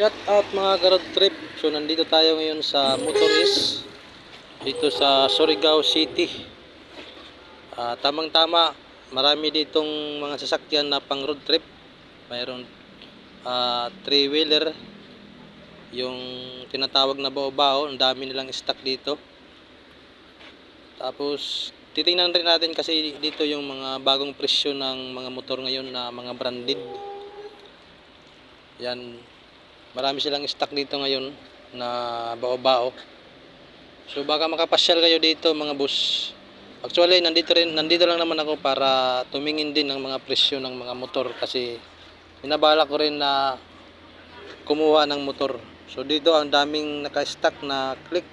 Shout out mga garod trip. So nandito tayo ngayon sa Motoris dito sa Surigao City. Ah, tamang-tama, marami ditong mga sasakyan na pang road trip. Mayroon ah, three wheeler yung tinatawag na bao-bao, ang dami nilang stock dito. Tapos titingnan rin natin kasi dito yung mga bagong presyo ng mga motor ngayon na mga branded. Yan, marami silang stock dito ngayon na bao-bao. So baka makapasyal kayo dito mga boss. Actually, nandito rin nandito lang naman ako para tumingin din ng mga presyo ng mga motor kasi binabala ko rin na kumuha ng motor. So dito ang daming naka-stock na click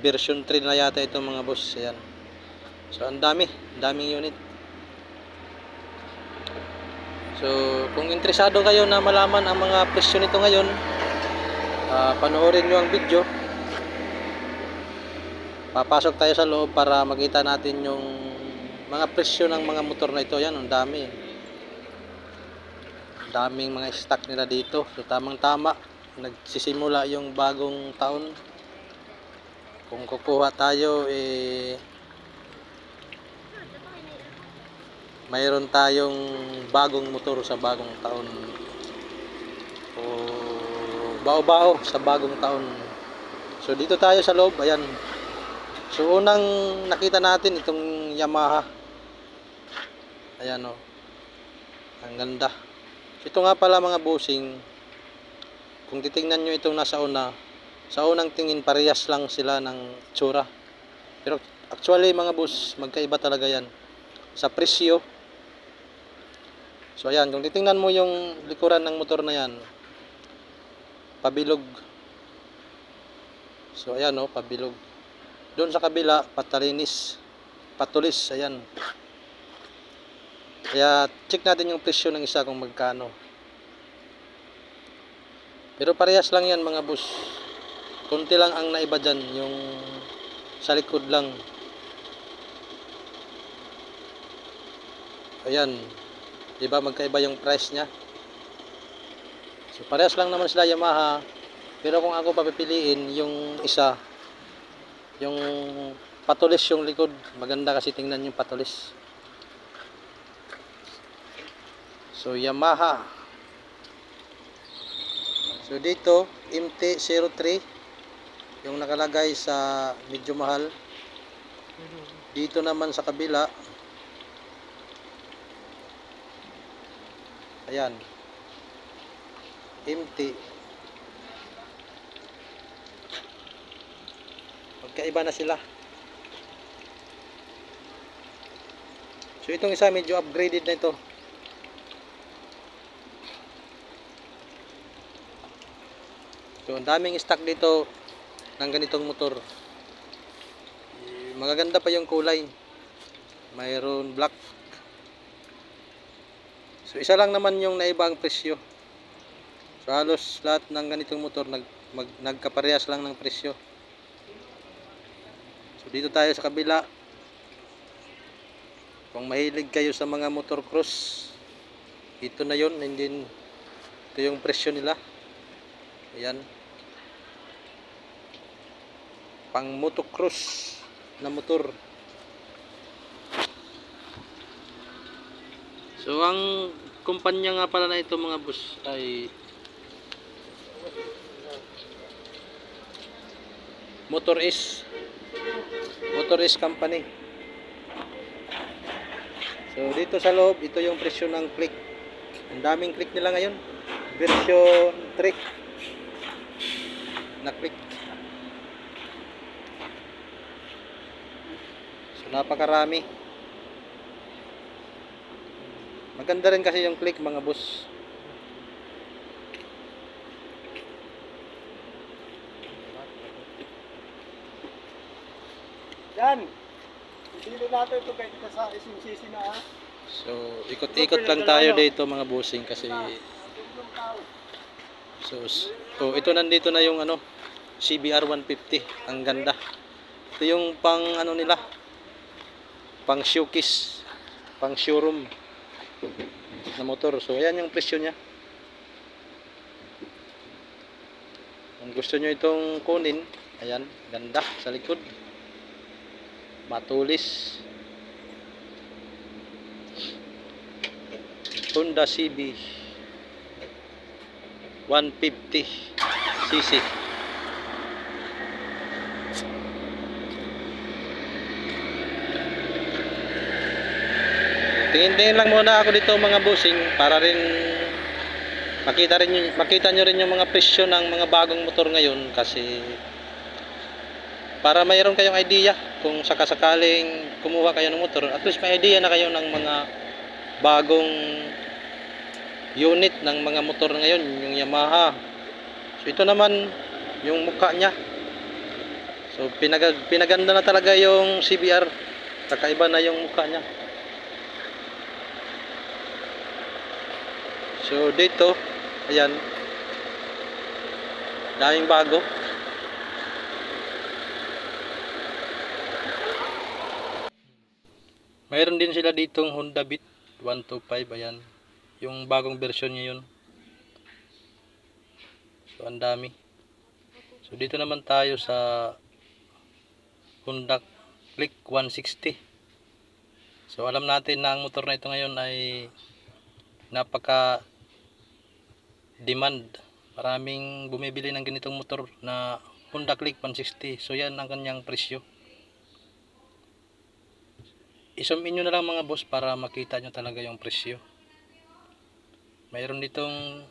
version 3 na yata ito mga boss. Ayan. So ang dami, daming unit. So, kung interesado kayo na malaman ang mga presyo nito ngayon, ah, panoorin nyo ang video. Papasok tayo sa loob para makita natin yung mga presyo ng mga motor na ito. Yan, ang dami. Daming mga stock nila dito. So, tamang-tama. Nagsisimula yung bagong taon. Kung kukuha tayo, eh, mayroon tayong bagong motor sa bagong taon. O bao-bao sa bagong taon. So dito tayo sa loob. Ayan. So unang nakita natin itong Yamaha. Ayan o. Ang ganda. Ito nga pala mga busing kung titingnan nyo itong nasa una sa unang tingin parehas lang sila ng tsura. Pero actually mga bus magkaiba talaga yan. Sa presyo So ayan, kung titingnan mo yung likuran ng motor na yan, pabilog. So ayan oh, pabilog. Doon sa kabila, patalinis. Patulis, ayan. Kaya check natin yung presyo ng isa kung magkano. Pero parehas lang yan mga boss. Kunti lang ang naiba dyan, yung sa likod lang. Ayan, Di ba magkaiba yung price niya? So parehas lang naman sila Yamaha. Pero kung ako papipiliin yung isa yung patulis yung likod. Maganda kasi tingnan yung patulis. So Yamaha. So dito MT-03 yung nakalagay sa medyo mahal. Dito naman sa kabila Ayan. Empty. Magkaiba na sila. So itong isa medyo upgraded na ito. So ang daming stock dito ng ganitong motor. Eh, Magaganda pa yung kulay. Mayroon black So isa lang naman yung naiba ang presyo. So halos lahat ng ganitong motor nag, mag, nagkaparehas lang ng presyo. So dito tayo sa kabila. Kung mahilig kayo sa mga motor cross, ito na yon hindi ito yung presyo nila. Ayan. Pang motocross na motor. So ang kumpanya nga pala na ito mga bus ay Motor S Motor S Company. So dito sa loob, ito yung presyo ng click. Ang daming click nila ngayon. Version 3 na click. So napakarami. Maganda rin kasi yung click mga boss. Yan. Pili natin ito kahit sa SMCC na ha. So ikot-ikot lang tayo dito mga bossing kasi so s- oh, ito nandito na yung ano CBR 150. Ang ganda. Ito yung pang ano nila pang showcase, pang showroom na motor. So ayan yung presyo niya. Kung gusto nyo itong kunin, ayan, ganda sa likod. Matulis. Honda CB 150 cc. Tingin-tingin lang muna ako dito mga bossing para rin makita rin makita nyo rin yung mga presyo ng mga bagong motor ngayon kasi para mayroon kayong idea kung sakasakaling kumuha kayo ng motor at least may idea na kayo ng mga bagong unit ng mga motor ngayon yung Yamaha. So ito naman yung mukha niya. So pinag pinaganda na talaga yung CBR kakaiba na yung mukha niya so dito ayan daming bago Mayroon din sila ditong Honda Beat 125 ayan. Yung bagong version niya yun. So ang dami. So dito naman tayo sa Honda Click 160. So alam natin na ang motor na ito ngayon ay napaka demand. Maraming bumibili ng ganitong motor na Honda Click 160. So yan ang kanyang presyo. Isum nyo na lang mga boss para makita nyo talaga yung presyo. Mayroon ditong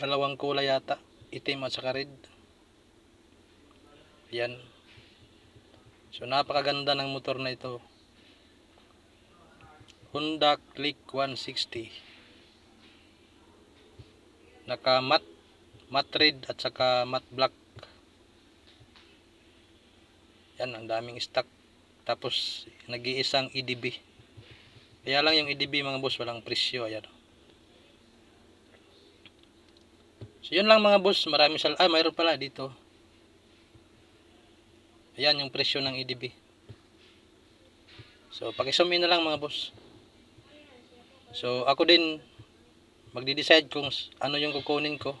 dalawang kulay yata itim at saka red. Yan. So napakaganda ng motor na ito. Honda Click 160 naka matte matte red at saka matte black yan ang daming stock tapos nag-iisang EDB. Kaya lang yung EDB mga boss walang presyo ayan. So yun lang mga boss, marami sal ah mayroon pala dito. Ayan yung presyo ng EDB. So paki-zoom in na lang mga boss. So ako din magdi-decide kung ano yung kukunin ko.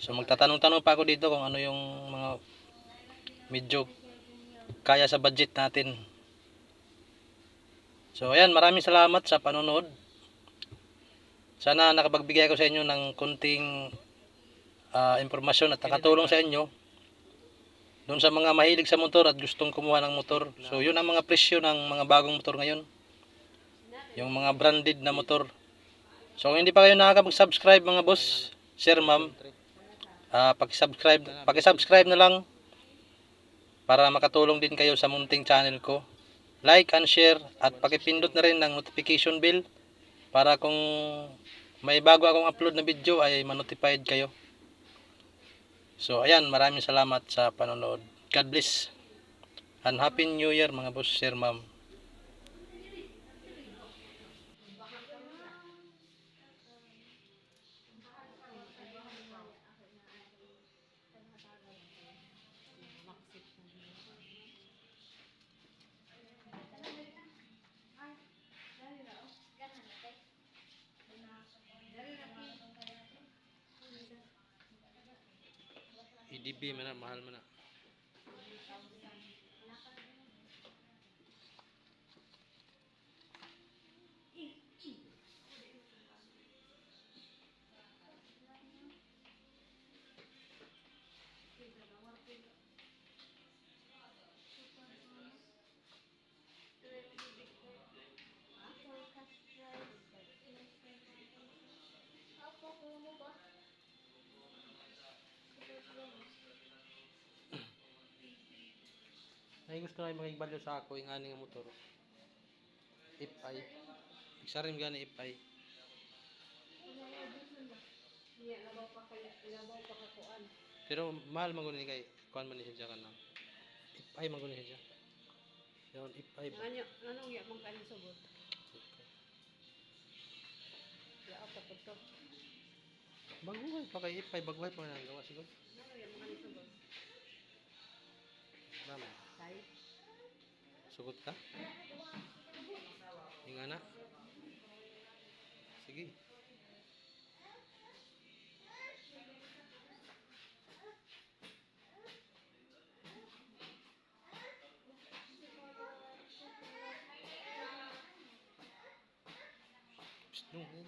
So magtatanong-tanong pa ako dito kung ano yung mga medyo kaya sa budget natin. So ayan, maraming salamat sa panonood. Sana nakapagbigay ko sa inyo ng konting ah, impormasyon at nakatulong sa inyo doon sa mga mahilig sa motor at gustong kumuha ng motor. So yun ang mga presyo ng mga bagong motor ngayon. Yung mga branded na motor. So kung hindi pa kayo nakakapag-subscribe mga boss, sir ma'am, ah paki-subscribe, paki-subscribe na lang para makatulong din kayo sa munting channel ko. Like and share at pakipindot na rin ng notification bell para kung may bago akong upload na video ay manotified kayo. So ayan, maraming salamat sa panonood. God bless. And Happy New Year mga boss, sir, ma'am. EDB man na, mahal man na. Ay gusto na makigbalyo sa ako yung aning motor. If I. Isa rin gani if I. Pero mahal man ni kay kuan man ni siya kanang. If I man ni siya. Yon if I. ba? Ano, anong ya mong kanin sugod? Ya ako to. Baguhay pa kay if I baguhay pa nang gawa siguro. Ano ya mong kanin sugod? Tama. Ay. Sugot ka? Yung anak? Sige. Psst, no.